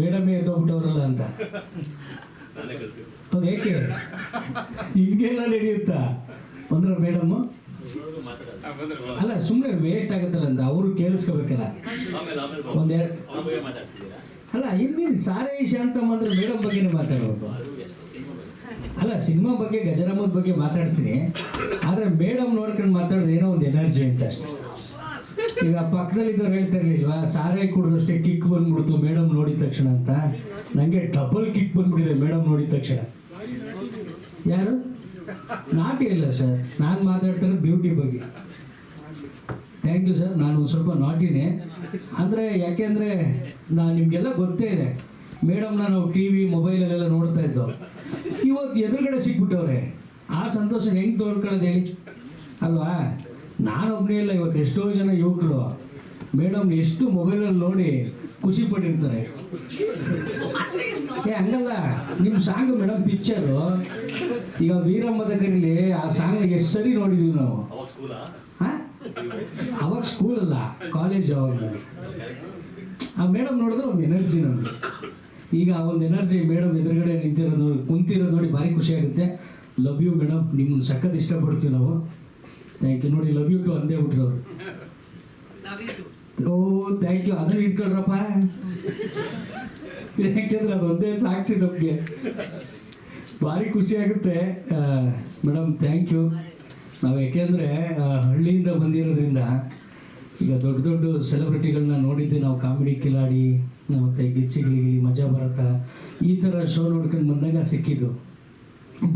ಮೇಡಮೇ ಎದ್ದೋಗ್ಬಿಟ್ಟವ್ರಲ್ಲ ಅಂತ. ಅದು ಏಕೆ? ಹಿಂಗೆಲ್ಲ ನಡೆಯುತ್ತಾ? ಬಂದ್ರ ಮೇಡಮ್? ಅಲ್ಲ ಸುಮ್ಮನೆ ವೇಸ್ಟ್ ಆಗುತ್ತಲ್ಲ ಅಂತ. ಅವರು ಕೇಳಿಸ್ಕೋಬೇಕಲ್ಲ. ಒಂದೆರಡು ಅಲ್ಲ ಇನ್ನೇನು ಸಾರೇ ಶಾಂತ ಅಂದ್ರೆ ಮೇಡಮ್ ಬಗ್ಗೆನೇ ಮಾತಾಡೋದು. ಅಲ್ಲ ಸಿನಿಮಾ ಬಗ್ಗೆ ಗಜರಾಮದ ಬಗ್ಗೆ ಮಾತಾಡ್ತೀನಿ. ಆದ್ರೆ ಮೇಡಮ್ ನೋಡ್ಕೊಂಡು ಮಾತಾಡೋದು ಏನೋ ಒಂದು ಎನರ್ಜಿ ಅಂತ ಅಷ್ಟೇ. ಈಗ ಪಕ್ಕದಲ್ಲಿ ಇದ್ದವ್ರು ಹೇಳ್ತಾ ಇರ್ಲಿಲ್ವಾ ಸಾರೇ ಕುಡಿದಷ್ಟೇ ಕಿಕ್ ಬಂದ್ಬಿಡ್ತು ತಕ್ಷಣ ಅಂತ? ನನಗೆ ಡಬಲ್ ಕಿಕ್ ಬಂದ್ಬಿಟ್ಟಿದೆ ಮೇಡಮ್ ನೋಡಿದ ತಕ್ಷಣ. ಯಾರು? ನಾಟಿ ಇಲ್ಲ ಸರ್ ನಾನು ಮಾತಾಡ್ತಾರೆ ಬ್ಯೂಟಿ ಬಗ್ಗೆ. ಥ್ಯಾಂಕ್ ಯು ಸರ್ ನಾನು ಸ್ವಲ್ಪ ನಾಟಿನೇ. ಅಂದರೆ ಯಾಕೆಂದರೆ ನಾನು ನಿಮಗೆಲ್ಲ ಗೊತ್ತೇ ಇದೆ. ಮೇಡಮ್ನ ನಾವು ಟಿ ವಿ ಮೊಬೈಲಲ್ಲೆಲ್ಲ ನೋಡ್ತಾ ಇದ್ದೋ. ಇವತ್ತು ಎದುರುಗಡೆ ಸಿಕ್ಬಿಟ್ಟವ್ರೆ. ಆ ಸಂತೋಷ ಹೆಂಗೆ ತೋರ್ಕೊಳ್ಳೋದು ಹೇಳಿ? ಅಲ್ವಾ? ನಾನೊಬ್ಬನೇ ಇಲ್ಲ ಇವತ್ತು. ಎಷ್ಟೋ ಜನ ಯುವಕರು. ಮೇಡಮ್ ಎಷ್ಟು ಮೊಬೈಲಲ್ಲಿ ನೋಡಿ ಖುಷಿ ಪಟ್ಟಿರ್ತಾರೆ. ಏ, ಹಂಗಲ್ಲ. ನಿಮ್ಮ ಸಾಂಗ್ ಮೇಡಮ್ ಪಿಕ್ಚರು ಈಗ ವೀರಮ್ಮದ ಮದಕರಿಲಿ ಆ ಸಾಂಗ್ ಎಷ್ಟು ಸರಿ ನೋಡಿದೀವಿ ನಾವು. ಅವಾಗ ಸ್ಕೂಲಾ ಅಲ್ಲ ಕಾಲೇಜ್ ಅವಾಗ. ಆ ಮೇಡಮ್ ನೋಡಿದ್ರೆ ಒಂದು ಎನರ್ಜಿ ನಮ್ಗೆ. ಈಗ ಆ ಒಂದು ಎನರ್ಜಿ ಮೇಡಮ್ ಎದುರುಗಡೆ ನಿಂತಿರೋದು ನೋಡಿ ಕುಂತಿರೋದು ನೋಡಿ ಭಾರಿ ಖುಷಿ ಆಗುತ್ತೆ. ಲವ್ ಯು ಮೇಡಮ್ ನಿಮ್ಮನ್ನ ಸಖತ್ ಇಷ್ಟಪಡ್ತೀವಿ ನಾವು. ಥ್ಯಾಂಕ್ ಯು ನೋಡಿ ಲವ್ ಯು ಟು ಅಂದೇ ಬಿಟ್ರವ್ರು ಓ ಥ್ಯಾಂಕ್ ಯು ಅದನ್ನ ಇಟ್ಕೊಳ್ರಪ್ಪ. ಯಾಕೆಂದ್ರೆ ಅದೊಂದೇ ಸಾಕ್ಷಿ ನಮಗೆ. ಭಾರಿ ಖುಷಿ ಆಗುತ್ತೆ. ಮೇಡಮ್ ಥ್ಯಾಂಕ್ ಯು ನಾವು ಯಾಕೆಂದರೆ ಹಳ್ಳಿಯಿಂದ ಬಂದಿರೋದ್ರಿಂದ ಈಗ ದೊಡ್ಡ ದೊಡ್ಡ ಸೆಲೆಬ್ರಿಟಿಗಳನ್ನ ನೋಡಿದ್ದೆ. ನಾವು ಕಾಮಿಡಿ ಕಿಲಾಡಿ ಮತ್ತು ಗಿಚ್ಚಿಗಳಿಗಿಲಿ ಮಜಾ ಬರತ್ತ ಈ ಥರ ಶೋ ನೋಡ್ಕೊಂಡು ಬಂದಾಗ ಸಿಕ್ಕಿದ್ದು.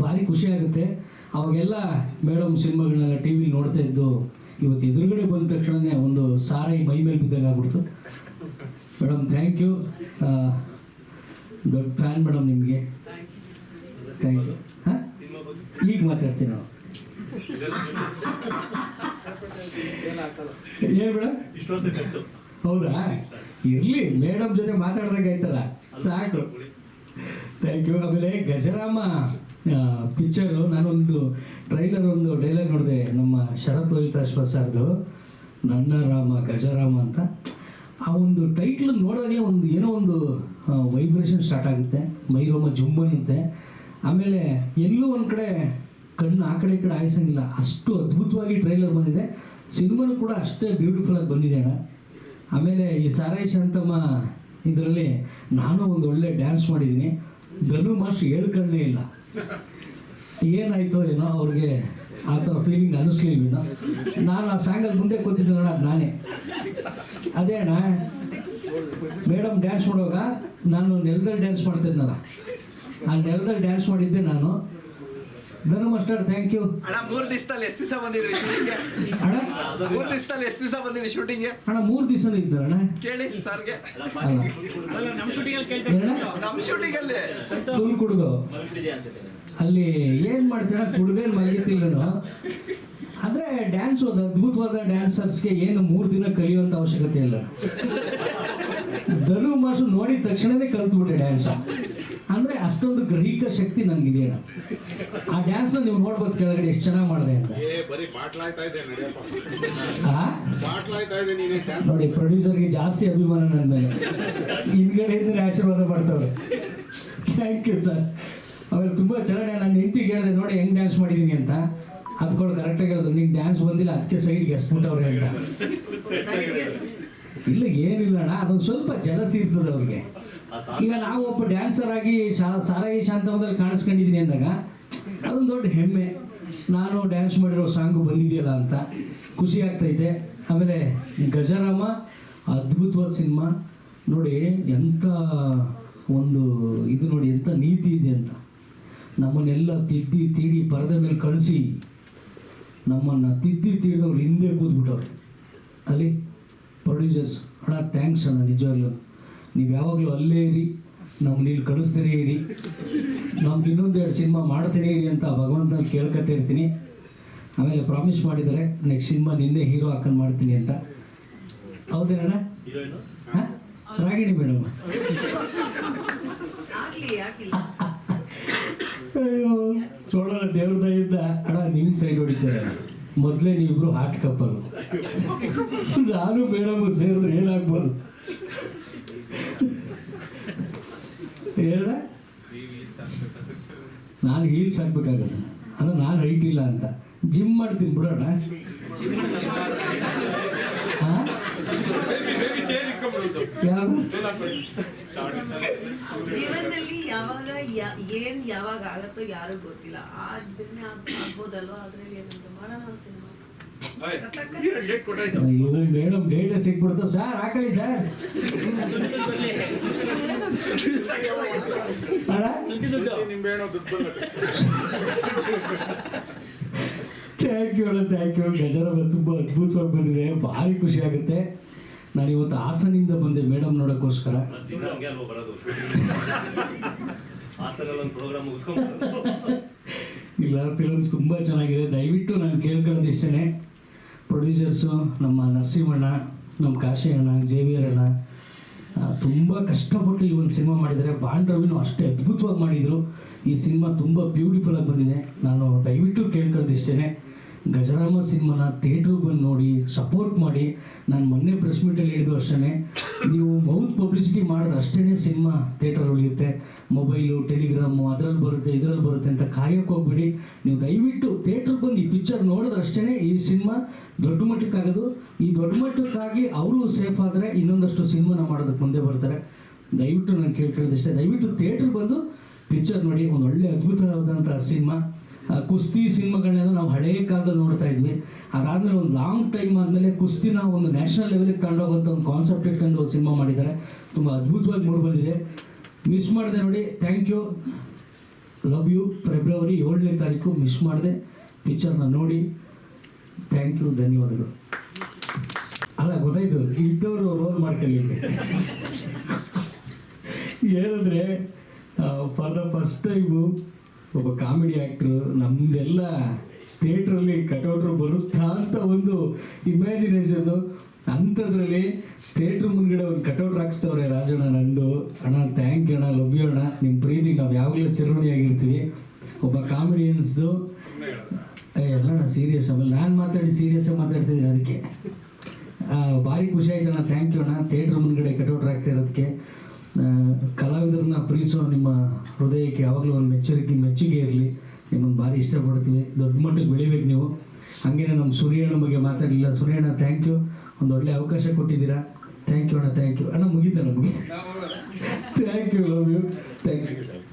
ಭಾರಿ ಖುಷಿ ಆಗುತ್ತೆ. ಅವಾಗೆಲ್ಲ ಮೇಡಮ್ ಸಿನಿಮಾಗಳನ್ನೆಲ್ಲ ಟಿ ವಿಲಿ ನೋಡ್ತಾ ಇದ್ದು ಇವತ್ತು ಎದುರುಗಡೆ ಬಂದ ತಕ್ಷಣನೇ ಒಂದು ಸಾರಾಯಿ ಮೈ ಮೇಲೆ ಬಿದ್ದಾಗ ಆಗ್ಬಿಡ್ತು. ಮೇಡಮ್ ಥ್ಯಾಂಕ್ ಯು ದೊಡ್ಡ ಫ್ಯಾನ್ ಮೇಡಮ್ ನಿಮಗೆ. ಥ್ಯಾಂಕ್ ಯು ಹಾಂ? ಈಗ ಮಾತಾಡ್ತೀನಿ ನಾವು ಏನು ಮೇಡಮ್? ಹೌದಾ? ಇರ್ಲಿ, ಮೇಡಮ್ ಜೊತೆ ಮಾತಾಡ್ದಾಗ ಆಯ್ತಲ್ಲ. ಸಾಕು. ಥ್ಯಾಂಕ್ ಯು ಆಮೇಲೆ ಗಜರಾಮ. ಪಿಕ್ಚರು ನಾನೊಂದು ಟ್ರೈಲರ್ ಒಂದು ಡೈಲಾಗ್ ನೋಡಿದೆ. ನಮ್ಮ ಶರತ್ ಲಲಿತಾಶ್ವ ಸರ್ದು, ನನ್ನ ರಾಮ, ಗಜರಾಮ ಅಂತ. ಆ ಒಂದು ಟೈಟ್ಲ್ ನೋಡೋದಾಗಲೇ ಒಂದು ಏನೋ ಒಂದು ವೈಬ್ರೇಷನ್ ಸ್ಟಾರ್ಟ್ ಆಗುತ್ತೆ. ಮೈರೋಮ ಜುಮ್ ಅನ್ನುತ್ತೆ ಆಮೇಲೆ ಎಲ್ಲೂ ಒಂದು ಕಡೆ ಕಣ್ಣು ಆ ಕಡೆ ಈ ಕಡೆ ಆಯಿಸಂಗಿಲ್ಲ ಅಷ್ಟು ಅದ್ಭುತವಾಗಿ ಟ್ರೈಲರ್ ಬಂದಿದೆ. ಸಿನಿಮಾನು ಕೂಡ ಅಷ್ಟೇ ಬ್ಯೂಟಿಫುಲ್ ಆಗಿ ಬಂದಿದೆ ಅಣ್ಣ. ಆಮೇಲೆ ಈ ಸಾರಾಯಿ ಶಾಂತಮ್ಮ ಇದರಲ್ಲಿ ನಾನು ಒಂದು ಒಳ್ಳೆ ಡ್ಯಾನ್ಸ್ ಮಾಡಿದ್ದೀನಿ. ಧನು ಮಾಸ್ಟ್ ಹೇಳ್ಕೊಳ್ಳೇ ಇಲ್ಲ. ಏನಾಯ್ತೋ ಏನೋ ಅವ್ರಿಗೆ ಆ ಥರ ಫೀಲಿಂಗ್ ಅನ್ನಿಸ್ಲಿಲ್ವೇನೋ ನಾನು ಆ ಸಾಂಗಲ್ಲಿ ಮುಂದೆ ಕೂತಿದ್ದಲ್ಲ ಅದು ನಾನೇ. ಅದೇ ಅಣ್ಣ ಮೇಡಮ್ ಡ್ಯಾನ್ಸ್ ಮಾಡುವಾಗ ನಾನು ನೆಲದಲ್ಲಿ ಡ್ಯಾನ್ಸ್ ಮಾಡ್ತಿದ್ದೆನಲ್ಲ ಆ ನೆಲದಲ್ಲಿ ಡ್ಯಾನ್ಸ್ ಮಾಡಿದ್ದೆ ನಾನು. ಧನು ಮಾಸ್ಟರ್ ಥ್ಯಾಂಕ್ ಯು ಅಣ್ಣ ಮೂರ್ ದಿವಸದಲ್ಲಿ ಎಷ್ಟು ದಿವಸ ಬಂದಿದ್ರಿ ಶೂಟಿಂಗ್ಗೆ ಅಣ್ಣ? ಮೂರ್ ದಿವಸದಲ್ಲಿ ಎಷ್ಟು ದಿವಸ ಬಂದಿದ್ರಿ ಶೂಟಿಂಗ್ಗೆ ಅಣ್ಣ ಮೂರು ದಿವಸ ಇದ್ದಣ್ಣ ಕೇಳಿ ಸರ್ಗೆ? ನಮ್ ಶೂಟಿಂಗ್ ಅಲ್ಲಿ ಫುಲ್ ಕುಡ್ದು. ಅಲ್ಲಿ ಏನ್ ಮಾಡ್ತೀರ? ಕುಡ್ದೇನ್ ಮಲಗಿಸ್ತಿಲ್ಲ ಅಂದ್ರೆ ಡ್ಯಾನ್ಸ್ ಒಂದು ಅದ್ಭುತವಾದ ಡ್ಯಾನ್ಸರ್ಸ್ಗೆ ಏನು ಮೂರು ದಿನ ಕಲಿಯುವಂತ ಅವಶ್ಯಕತೆ ಇಲ್ಲ. ಧನು ಮಾಸು ನೋಡಿದ ತಕ್ಷಣನೇ ಕಲ್ತ್ಬಿಟ್ಟೆ ಡ್ಯಾನ್ಸ್ ಅಂದ್ರೆ ಅಷ್ಟೊಂದು ಗ್ರಹಿಕ ಶಕ್ತಿ ನನ್ಗಿದೆಯಣ್ಣ. ಆ ಡ್ಯಾನ್ಸ್ ನೀವು ನೋಡ್ಬೋದು ಕೆಳಗಡೆ ಎಷ್ಟು ಚೆನ್ನಾಗಿ ಮಾಡಿದೆ ಅಂತ. ಏ ಬರೀ ಬಾಟ್ಲಾಯ್ತಾ ಇದೆ ನಡೆಯಪ್ಪ. ಆ? ಬಾಟ್ಲಾಯ್ತಾ ಇದೆ ನೀನೇ ಡ್ಯಾನ್ಸ್ ನೋಡಿ ಪ್ರೊಡ್ಯೂಸರ್ಗೆ ಜಾಸ್ತಿ ಅಭಿಮಾನ ನನ್ನ ಮೇಲೆ. ಹಿಂದ್ಗಡೆಯಿಂದ ಆಶೀರ್ವಾದ ಮಾಡ್ತವ್ರೆ. ಥ್ಯಾಂಕ್ ಯು ಸರ್ ಆಮೇಲೆ ತುಂಬ ಚೆನ್ನಾಗಿ ನಾನು ಹೆಂಡತಿಗೆ ಹೇಳಿದೆ ನೋಡಿ ಹೆಂಗ್ ಡ್ಯಾನ್ಸ್ ಮಾಡಿದೀನಿ ಅಂತ. ಅದಕ್ಕೋಳು ಕರೆಕ್ಟಾಗಿ ಹೇಳಿದ್ರು ನಿಂಗೆ ಡ್ಯಾನ್ಸ್ ಬಂದಿಲ್ಲ ಅದಕ್ಕೆ ಸೈಡ್ಗೆ ಎಸ್ಬಿಟ್ಟವ್ರೆ ಅಂತ. ಇಲ್ಲ ಏನಿಲ್ಲ ಅಣ್ಣ ಅದೊಂದು ಸ್ವಲ್ಪ ಜಲಸಿ ಇರ್ತದೆ ಅವ್ರಿಗೆ. ಈಗ ನಾವು ಒಬ್ಬ ಡ್ಯಾನ್ಸರ್ ಆಗಿ ಸಾರಾಯಿ ಶಾಂತಮದಲ್ಲಿ ಕಾಣಿಸ್ಕೊಂಡಿದ್ದೀನಿ ಅಂದಾಗ, ಅದೊಂದು ದೊಡ್ಡ ಹೆಮ್ಮೆ. ನಾನು ಡ್ಯಾನ್ಸ್ ಮಾಡಿರೋ ಸಾಂಗು ಬಂದಿದೆಯಲ್ಲ ಅಂತ ಖುಷಿ ಆಗ್ತೈತೆ. ಆಮೇಲೆ ಗಜರಾಮ, ಅದ್ಭುತವಾದ ಸಿನಿಮಾ. ನೋಡಿ ಎಂಥ ಒಂದು ಇದು ನೋಡಿ ಎಂಥ ನೀತಿ ಇದೆ ಅಂತ. ನಮ್ಮನ್ನೆಲ್ಲ ತಿದ್ದಿ, ತೀಡಿ, ಪರದೆ ಮೇಲೆ ಕಳಿಸಿ ನಮ್ಮನ್ನು ತಿದ್ದಿ, ತೀಡಿದವ್ರು ಹಿಂದೆ ಕೂತ್ಬಿಟ್ಟವ್ರೆ. ಅಲ್ಲಿ ಪ್ರೊಡ್ಯೂಸರ್ಸ್ ಅಣ್ಣ ಥ್ಯಾಂಕ್ಸ್ ಅಣ್ಣ, ನಿಜವಾಗ್ಲೂ. ನೀವು ಯಾವಾಗಲೂ ಅಲ್ಲೇ ಇರಿ ನಮ್ಮ ನೀಲ್ ಕಳಿಸ್ತಾನೆ ಇರಿ ನಮ್ದು ಇನ್ನೊಂದೆರಡು ಸಿನಿಮಾ ಮಾಡ್ತಾನೆ ಇರಿ ಅಂತ ಭಗವಂತನಲ್ಲಿ ಕೇಳ್ಕೊತಾ ಇರ್ತೀನಿ. ಆಮೇಲೆ ಪ್ರಾಮಿಸ್ ಮಾಡಿದ್ದಾರೆ ನೆಕ್ಸ್ಟ್ ಸಿನಿಮಾ ನಿನ್ನೆ ಹೀರೋ ಹಾಕೊಂಡು ಮಾಡ್ತೀನಿ ಅಂತ. ಹೌದೇನಣ್ಣ ರಾಗಿಣಿ ಮೇಡಮ್ ಅಯ್ಯೋ ನೋಡೋಣ ದೇವ್ರ ದಯಿಂದ ಅಣ್ಣ ನಿನ್ ಸೈಡ್ ಹೊಡಿತಾರೆ. ಮೊದಲೇ ನೀವಿಬ್ರು ಹಾಟ್ ಕಪ್ಪಲ್ ನಾನು ಮೇಡಮ್ ಸೇರಿದ್ರೆ ಏನಾಗ್ಬೋದು ಏನ ನಾನು ಹೀಲ್ಸ್ ಹಾಕ್ಬೇಕಾಗತ್ತೆ ಅಂದ್ರೆ ನಾನು ಹೈಟ್ ಇಲ್ಲ ಅಂತ. ಜಿಮ್ ಮಾಡ್ತೀನಿ ಬಿಡೋಣ. ಜೀವನದಲ್ಲಿ ಯಾವಾಗ ಏನ್ ಯಾವಾಗ ಆಗತ್ತೋ ಯಾರಿಗೂ ಗೊತ್ತಿಲ್ಲ. ಆದ್ರೆ ಆಗ್ಬೋದಲ್ವಾ? ಅದ್ರಲ್ಲಿ ಏನಂತ ಮಾಡೋಣ ಅಯ್ಯೋ ಮೇಡಮ್ ಡೇಟ ಸಿಕ್ಬಿಡ್ತು sir ಹಾಕಳಿ sir thank you thank you ಗಜರ ತುಂಬ ಅದ್ಭುತವಾಗಿ ಬಂದಿದೆ. ಭಾರಿ ಖುಷಿ ಆಗುತ್ತೆ. ನಾನು ಇವತ್ತು ಹಾಸನಿಂದ ಬಂದೆ ಮೇಡಮ್ ನೋಡೋಕ್ಕೋಸ್ಕರ. ಇಲ್ಲ ಫಿಲಮ್ಸ್ ತುಂಬ ಚೆನ್ನಾಗಿದೆ. ದಯವಿಟ್ಟು ನಾನು ಕೇಳ್ಕೊಳ್ಳೋದು ಇಷ್ಟೇ ಪ್ರೊಡ್ಯೂಸರ್ಸು ನಮ್ಮ ನರಸಿಂಹಣ್ಣ, ನಮ್ಮ ಕಾಶಿ ಅಣ್ಣ ಜೇವಿಯರ್ ಅಣ್ಣ ತುಂಬ ಕಷ್ಟಪಟ್ಟು ಈ ಒಂದು ಸಿನಿಮಾ ಮಾಡಿದ್ದಾರೆ. ಬಾಂಡ್ ರವಿನೂ ಅಷ್ಟೇ ಅದ್ಭುತವಾಗಿ ಮಾಡಿದರು. ಈ ಸಿನಿಮಾ ತುಂಬ ಬ್ಯೂಟಿಫುಲ್ ಆಗಿ ಬಂದಿದೆ. ನಾನು ದಯವಿಟ್ಟು ಕೇಳ್ಕೊಳ್ಳೋದು ಇಷ್ಟೇ ಗಜರಾಮ ಸಿನಿಮಾನ ಥಿಯೇಟರ್ ಬಂದು ನೋಡಿ ಸಪೋರ್ಟ್ ಮಾಡಿ ನಾನು ಮೊನ್ನೆ ಪ್ರೆಸ್ ಮೀಟಲ್ಲಿ ಹೇಳಿದ್ದು ಅಷ್ಟೇ ನೀವು ಮೌತ್ ಪಬ್ಲಿಸಿಟಿ ಮಾಡಿದ್ರೆ ಅಷ್ಟೇ ಸಿನಿಮಾ ಥಿಯೇಟರ್ ಉಳಿಯುತ್ತೆ ಮೊಬೈಲು ಟೆಲಿಗ್ರಾಮು ಅದರಲ್ಲಿ ಬರುತ್ತೆ ಇದರಲ್ಲಿ ಬರುತ್ತೆ ಅಂತ ಕಾಯಕ್ಕೆ ಹೋಗ್ಬಿಡಿ. ನೀವು ದಯವಿಟ್ಟು ಥಿಯೇಟರ್ ಬಂದು ಈ ಪಿಕ್ಚರ್ ನೋಡಿದ್ರೆ ಅಷ್ಟೇ ಈ ಸಿನಿಮಾ ದೊಡ್ಡ ಮಟ್ಟಕ್ಕಾಗೋದು ಈ ದೊಡ್ಡ ಮಟ್ಟಕ್ಕಾಗಿ ಅವರು ಸೇಫ್ ಆದರೆ ಇನ್ನೊಂದಷ್ಟು ಸಿನಿಮಾನ ಮಾಡೋದಕ್ಕೆ ಮುಂದೆ ಬರ್ತಾರೆ. ದಯವಿಟ್ಟು ನಾನು ಕೇಳ್ಕೊಳ್ಳೋದಿಷ್ಟೇ ದಯವಿಟ್ಟು ಥಿಯೇಟರ್ ಬಂದು ಪಿಕ್ಚರ್ ನೋಡಿ, ಒಂದು ಒಳ್ಳೆ ಅದ್ಭುತವಾದಂಥ ಸಿನಿಮಾ. ಕುಸ್ತಿ ಸಿನಿಮಾಗಳನ್ನೆಲ್ಲ ನಾವು ಹಳೇ ಕಾಲದಲ್ಲಿ ನೋಡ್ತಾ ಇದ್ವಿ. ಅದಾದ್ಮೇಲೆ ಒಂದು ಲಾಂಗ್ ಟೈಮ್ ಆದಮೇಲೆ ಕುಸ್ತಿನ ಒಂದು ನ್ಯಾಷನಲ್ ಲೆವೆಲ್ಗೆ ತಗೊಂಡೋಗುವಂಥ ಒಂದು ಕಾನ್ಸೆಪ್ಟ್ ಇಟ್ಕೊಂಡು ಒಂದು ಸಿನಿಮಾ ಮಾಡಿದ್ದಾರೆ. ತುಂಬ ಅದ್ಭುತವಾಗಿ ಮೂಡಿ ಬಂದಿದೆ. ಮಿಸ್ ಮಾಡಿದೆ ನೋಡಿ. Thank you love you February ಏಳನೇ ತಾರೀಕು ಮಿಸ್ ಮಾಡಿದೆ. ಪಿಕ್ಚರ್ನ ನೋಡಿ. ಥ್ಯಾಂಕ್ ಯು ಧನ್ಯವಾದಗಳು. ಅಲ್ಲ, ಗೊತ್ತಾಯ್ತು. ಇದ್ದವರು ರೋಲ್ ಮಾಡ್ಕೊಳ್ಳಿ ಏನಂದ್ರೆ ಫಾರ್ ದ ಫಸ್ಟ್ ಟೈಮು ಒಬ್ಬ ಕಾಮಿಡಿ ಆಕ್ಟರ್, ನಮ್ದೆಲ್ಲ ಥಿಯೇಟ್ರಲ್ಲಿ ಕಟೌಟ್ರು ಬರುತ್ತಾ ಅಂತ ಒಂದು ಇಮ್ಯಾಜಿನೇಷನ್ ಅಂಥದ್ರಲ್ಲಿ ಥಿಯೇಟ್ರ್ ಮುಂದ್ಗಡೆ ಒಂದು ಕಟೌಟ್ ಹಾಕ್ಸ್ತವ್ರೆ ರಾಜಣ್ಣ ನಂದು. ಅಣ್ಣ ಥ್ಯಾಂಕ್ ಯು ಅಣ್ಣ ಲವ್ ಯು ಅಣ್ಣ. ನಿಮ್ಮ ಪ್ರೀತಿ, ನಾವು ಯಾವಾಗಲೂ ಚಿರಋಣಿಯಾಗಿರ್ತೀವಿ. ಒಬ್ಬ ಕಾಮಿಡಿಯನ್ಸ್ದು ಎಲ್ಲ ಅಣ್ಣ ಸೀರಿಯಸ್ ಆಮೇಲೆ ನಾನು ಮಾತಾಡಿ ಸೀರಿಯಸ್ ಆಗಿ ಮಾತಾಡ್ತಿದ್ದೀನಿ ಅದಕ್ಕೆ. ಭಾರಿ ಖುಷಿ ಆಯ್ತು ಅಣ್ಣ ಥ್ಯಾಂಕ್ ಯು ಅಣ್ಣ. ಥಿಯೇಟ್ರ್ ಮುಂದ್ಗಡೆ ಕಟೌಟ್ರ್ ಹಾಕ್ತಿರೋದಕ್ಕೆ. ಕಲಾವಿದರನ್ನ ಪ್ರೀತಿಸೋ ನಿಮ್ಮ ಹೃದಯಕ್ಕೆ ಯಾವಾಗಲೂ ಒಂದು ಮೆಚ್ಚರಿಕೆ, ಮೆಚ್ಚುಗೆ ಇರಲಿ. ನಿಮ್ಮನ್ನು ಭಾರಿ ಇಷ್ಟಪಡ್ತೀವಿ. ದೊಡ್ಡ ಮಟ್ಟಕ್ಕೆ ಬೆಳಿಬೇಕು ನೀವು. ಹಾಗೇನೆ ನಮ್ಮ ಸೂರ್ಯಣ್ಣ ಬಗ್ಗೆ ಮಾತಾಡಲಿಲ್ಲ. ಸೂರ್ಯಣ್ಣ ಥ್ಯಾಂಕ್ ಯು ಒಂದು ಒಳ್ಳೆ ಅವಕಾಶ ಕೊಟ್ಟಿದ್ದೀರಾ. ಥ್ಯಾಂಕ್ ಯು ಅಣ್ಣ ಥ್ಯಾಂಕ್ ಯು ಅಣ್ಣ ಮುಗೀತಾ ನಮಗೆ thank you love you thank you